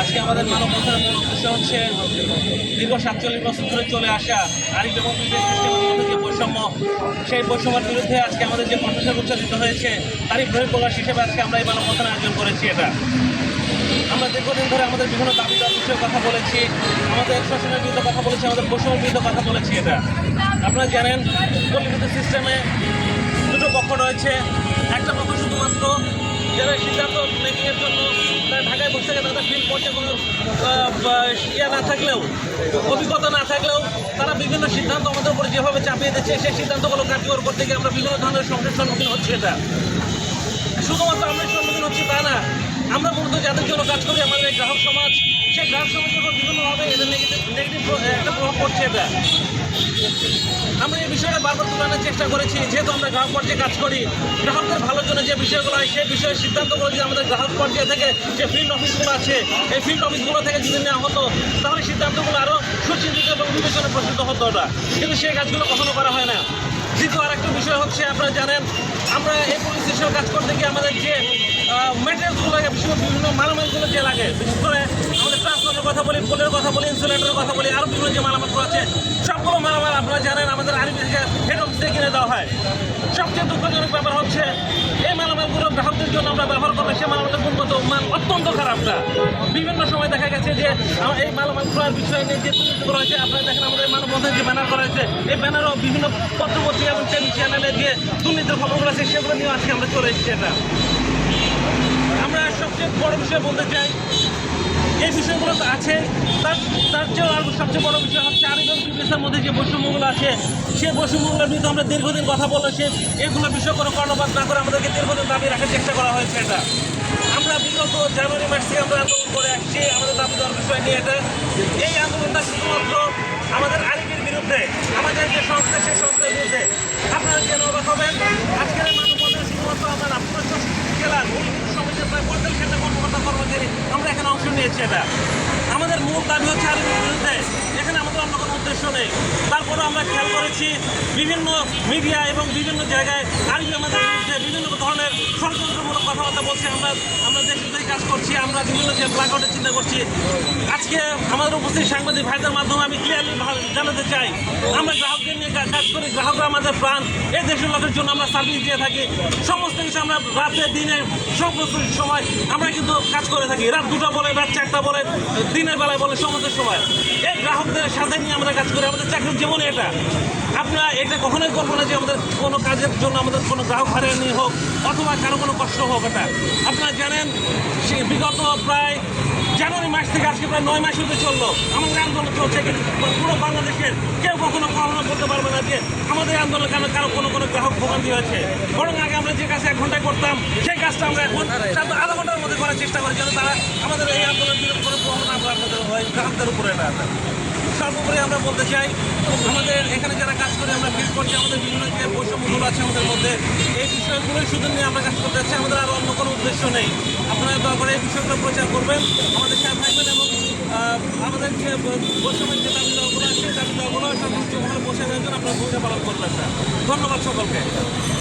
আজকে আমাদের মানববন্ধনের মূল উদ্দেশ্য হচ্ছে দীর্ঘ সাতচল্লিশ বছর ধরে চলে আসা আরিফ এবং যে বৈষম্য, সেই বৈষম্যের বিরুদ্ধে আজকে আমাদের যে কণ্ঠস্বর উচ্চারিত হয়েছে, তারই বহিঃপ্রকাশ হিসেবে আজকে আমরা এই মানব মানববন্ধন আয়োজন করেছি এটা। আমরা দীর্ঘদিন ধরে আমাদের বিভিন্ন দাবি দাওয়ার বিষয়ে কথা বলেছি, আমাদের শোষণের বিরুদ্ধে কথা বলেছি, আমাদের বৈষম্যের বিরুদ্ধে কথা বলেছি এটা। আপনারা জানেন পল্লীবিদ্যুৎ সিস্টেমে দুটো পক্ষ রয়েছে। একটা পক্ষ শুধুমাত্র যারা সিদ্ধান্ত মেকিংয়ের জন্য ঢাকায় বসে থাকে তাদের ফিল্ড করছে কোনো ইয়ে না থাকলেও, অভিজ্ঞতা না থাকলেও তারা বিভিন্ন সিদ্ধান্ত আমাদের উপরে যেভাবে চাপিয়ে দিচ্ছে, সেই সিদ্ধান্তগুলো কার্যকর করতে গিয়ে আমরা বিভিন্ন ধরনের সমস্যার সম্মুখীন হচ্ছি এটা। শুধুমাত্র আমরা সম্মুখীন হচ্ছি তা না আমরা মূলত যাদের জন্য কাজ করি আমাদের গ্রাহক সমাজ, সেই গ্রাহক সমাজের উপর বিভিন্নভাবে এদের নেগেটিভ নেগেটিভ একটা প্রভাব পড়ছে এটা আমরা এই বিষয়টা বারবার তুলানোর চেষ্টা করেছি, যেহেতু আমরা গ্রাহক পর্যায়ে কাজ করি, গ্রাহকদের ভালোর জন্য যে বিষয়গুলো হয়, সেই বিষয়ে সিদ্ধান্তগুলো যদি আমাদের গ্রাহক পর্যায়ে থেকে যে ফিল্ড অফিসগুলো আছে, এই ফিল্ড অফিসগুলো থেকে যদি নেওয়া হতো, তাহলে সিদ্ধান্তগুলো আরও সুচিন্তিত এবং বিবেচনা প্রসূত হতো ওটা। কিন্তু সেই কাজগুলো কখনো করা হয় না। দ্বিতীয় আরেকটা বিষয় হচ্ছে, আপনারা জানেন, আমরা এই স্টেশনে কাজ করতে গিয়ে আমাদের যে মেটেরিয়ালসগুলো বিশেষ করে বিভিন্ন মালামালগুলো যে লাগে আমাদের ট্রান্সপোর্টের কথা বলি পোলের কথা বলি ইনসুলেটরের কথা বলি আরও যে মালামালগুলো আছে, সবগুলো মালামাল আপনারা আমাদের আরবি থেকে হেড হয়। সবচেয়ে দুঃখজনক ব্যাপার হচ্ছে এই মালামালগুলো গ্রাহকদের জন্য আমরা ব্যবহার করলে সে মালামালটা গুণগত মান অত্যন্ত খারাপটা বিভিন্ন সময় দেখা গেছে যে এই মালামালগুলোর বিষয় নিয়ে যে তুলিত করা হয়েছে, আপনারা দেখেন আমাদের মানববন্ধন যে ব্যানার করা হয়েছে, এই ব্যানারও বিভিন্ন পত্রপত্রিকা এবং টেলিভি চ্যানেলে যে দুর্নীতির খবরগুলো আছে, সেগুলো নিয়ে আজকে আমরা চলে এসেছি এটা। আমরা সবচেয়ে বড় বিষয় বলতে চাই এই বিষয়গুলো তো আছে। তার তার চেয়েও আর সবচেয়ে বড় বিষয় হচ্ছে আরেকজন বিজনেসের মধ্যে যে বৈষম্যগুলো আছে, সেই বৈষম্যগুলোর বিরুদ্ধে আমরা দীর্ঘদিন কথা বলে সে এগুলো বিষয় কোনো কর্ণপাত না করে আমাদেরকে দীর্ঘদিন দাবি রাখার চেষ্টা করা হয়েছে এটা। আমরা বিগত জানুয়ারি মাস থেকে আমরা আন্দোলন করে আসছি, আমাদের দাবি দেওয়ার বিষয় নিয়ে এটা। এই আন্দোলনটা শুধুমাত্র আমাদের আরিফের বিরুদ্ধে, আমাদের যে সংস্থা, সেই সংস্থার বিরুদ্ধে আপনারা যেন অবাক হবেন আজকের এই মানববন্ধনে শুধুমাত্র আমরা না পুরো চৌষট্টি জেলার মূল সমিতির প্রায় পঁয়তাল্লিশ হাজার কর্মকর্তা কর্মচারী আমরা এখানে এটা। আমাদের মূল দাবি হচ্ছে আর বিরুদ্ধে এখানে আমাদের অন্য কোনো উদ্দেশ্য নেই। তারপরে আমরা খেয়াল করেছি, বিভিন্ন মিডিয়া এবং বিভিন্ন জায়গায় আরিফ আমাদের বিরুদ্ধে বিভিন্ন ধরনের ষড়যন্ত্রমূলক কথাবার্তা বলছে। আমরা আমরা করছি, আমরা বিভিন্ন যে ব্ল্যাকআউটের চিন্তা করছি। আজকে আমাদের উপস্থিত সাংবাদিক ভাইদের মাধ্যমে আমি ক্লিয়ারলি জানাতে চাই, আমরা গ্রাহকদের নিয়ে কাজ করি, গ্রাহকরা আমাদের প্রাণ। এই দেশের লোকের জন্য আমরা সার্ভিস দিয়ে থাকি। সমস্ত কিছু আমরা রাতে, দিনে সমস্ত সময় আমরা কিন্তু কাজ করে থাকি। রাত দুটো বলে, রাত চারটা বলে, দিনের বেলায় বলে, সমস্ত সময়। এই গ্রাহকদের সাথে নিয়ে আমরা কাজ করি। আমাদের চাকরির জীবনে এটা। আপনারা এটা কখনোই করব না যে আমাদের কোনো কাজের জন্য আমাদের কোনো গ্রাহক হারিয়ে হোক, অথবা কারও কোনো কষ্ট হোক এটা। আপনারা জানেন, সে বিগত প্রায় জানুয়ারি মাস থেকে আজকে প্রায় নয় মাস হতে চলল। আমাদের আন্দোলন চলছে কিন্তু পুরো বাংলাদেশের কেউ কখনো কখনো বলতে পারবে না যে আমাদের আন্দোলন কেন কারও কোনো কোনো গ্রাহক ভোগান্তি হয়েছে। বরং আগে আমরা যে কাজটা এক ঘন্টায় করতাম, সেই কাজটা আমরা এখন সাত আধা ঘণ্টার মধ্যে করার চেষ্টা করি যেন তারা আমাদের এই আন্দোলন বিরোধ করে প্রভাব না আপনাদের হয় গ্রাহকদের উপরে না সর্বোপরি আমরা বলতে চাই, আমাদের এখানে যারা কাজ করে, আমরা ফিল করছি, আমাদের বিভিন্ন যে বৈষম্যগুলো আছে আমাদের মধ্যে, এই বিষয়গুলোই শুধু নিয়ে আমরা কাজ করতে যাচ্ছি, আমাদের আর অন্য কোনো উদ্দেশ্য নেই। আপনারা দয়া করে এই বিষয়গুলো প্রচার করবেন। আমাদের সাথে থাকবেন এবং আমাদের যে বৈষম্যের যে দাবি দেওয়াগুলো আছে, দাবি দেওয়াগুলো সর্বোচ্চ পৌঁছে দেওয়ার জন্য আপনারা ভূমিকা পালন করবেন ধন্যবাদ সকলকে।